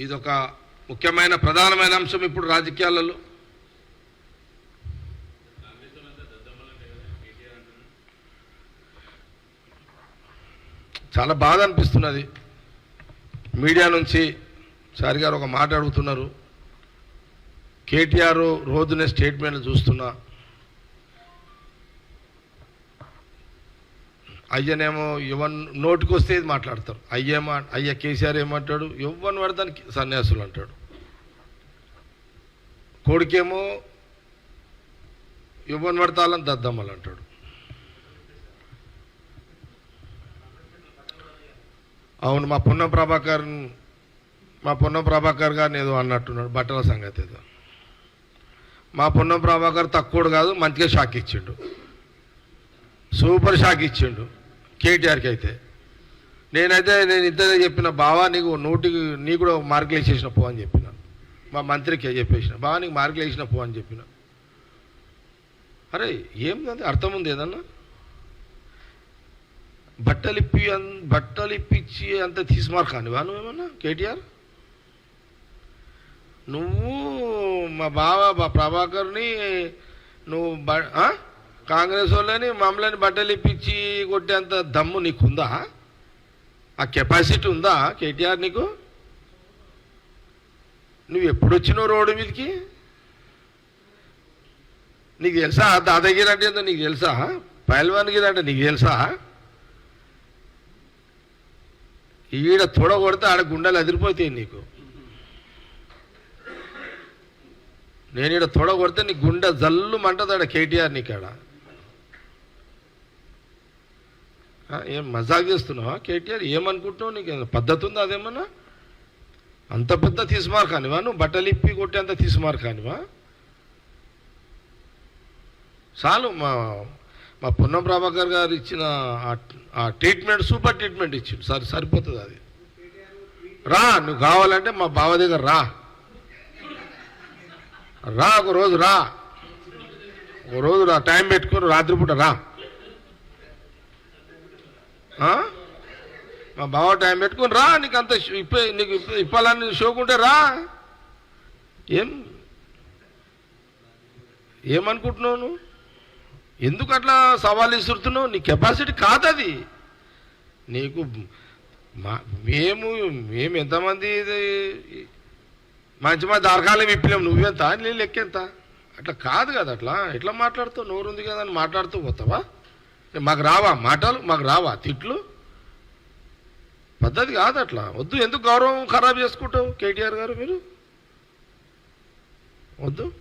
ఇదొక ముఖ్యమైన ప్రధానమైన అంశం ఇప్పుడు రాజకీయాలలో. చాలా బాధ అనిపిస్తున్నది. మీడియా నుంచి సారి గారు ఒక మాట అడుగుతున్నారు. కేటీఆర్ రోజునే స్టేట్మెంట్లు చూస్తున్నా. అయ్యనేమో ఇవన్ నోటికి వస్తే ఇది మాట్లాడతారు. అయ్యేమా అయ్య కేసీఆర్ ఏమంటాడు? ఎవరిని వాడదానికి సన్యాసులు అంటాడు. కొడుకేమో ఎవరిని పడతాలని దద్దమ్మలు అంటాడు. అవును మా పున్న ప్రభాకర్ మా పున్న ప్రభాకర్ గారిని ఏదో అన్నట్టున్నాడు బట్టల సంగతి ఏదో. మా పున్న ప్రభాకర్ తక్కువడు కాదు మంచిగా షాక్ ఇచ్చిండు. సూపర్ షాక్ ఇచ్చిండు కేటీఆర్కి అయితే. నేనైతే నేను ఇద్దరే చెప్పిన బావా నీకు నూటికి నీ కూడా మార్కులు వేసేసిన పో అని చెప్పిన. మా మంత్రికి చెప్పేసిన బావా నీకు మార్కులు వేసిన పో అని చెప్పిన. అరే ఏంది అర్థం ఉంది ఏదన్నా? బట్టలు ఇప్పి అన్- అంత తీసుమారు కానివా నువ్వేమన్నా కేటీఆర్? నువ్వు మా బావ ప్రభాకర్ని నువ్వు బ కాంగ్రెస్ వాళ్ళని మమ్మల్ని బట్టలు ఇప్పించి కొట్టేంత దమ్ము నీకుందా? ఆ కెపాసిటీ ఉందా కేటీఆర్ నీకు? నువ్వు ఎప్పుడు వచ్చినావు రోడ్డు మీదకి? నీకు తెలుసా? దాదాగిరి అంటే ఏందో నీకు తెలుసా? పైల్వాన్గిరి అంటే నీకు తెలుసా? ఈడ తొడ కొడితే ఆడ గుండెలు అదిరిపోతాయి నీకు. నేను ఈడ తొడ కొడితే నీ గుండె జల్లు మంటది ఆడ కేటీఆర్ నీకాడ ఆ, ఏం మజాక్ చేస్తున్నావా? కేటీఆర్ ఏమనుకుంటున్నావు? నీకు పద్ధతి ఉందా అదేమన్నా? అంత పెద్ద తీసుమార్ కానివా? నువ్వు బట్టలు ఇప్పి కొట్టి అంత తీసుమార్ కానివా? చాలు మా మా పొన్నం ప్రభాకర్ గారు ఇచ్చిన ఆ- ట్రీట్మెంట్ సూపర్ ట్రీట్మెంట్ ఇచ్చిండు. సరి సరిపోతుంది అది. రా నువ్వు కావాలంటే మా బావ దగ్గర రా. రా ఒక రోజు రా. ఒక రోజు రా టైం పెట్టుకొని రాత్రిపూట రా. మా బావ టైం పెట్టుకుని రా నీకు అంత ఇప్ప నీకు ఇప్పాలని షోకుంటే రా. ఏం? ఏమనుకుంటున్నావు నువ్వు? ఎందుకు అట్లా సవాల్ ఇస్తున్నావు నీ కెపాసిటీ కాదది. నీకు మా మేము మేము ఎంతమంది ఇది మంచి మంది దరకాలం ఇప్పలేము నువ్వెంత? నీ లెక్కెంత? అట్లా కాదు కదా అట్లా. ఎట్లా మాట్లాడుతావు? నోరు ఉంది కదా అని మాట్లాడుతూ పోతావా? మాకు రావా మాటలు? మాకు రావా? తిట్లు? పద్ధతి కాదు అట్లా వద్దు ఎందుకు గౌరవం ఖరాబ్ చేసుకుంటావు కేటీఆర్ గారు మీరు? వద్దు?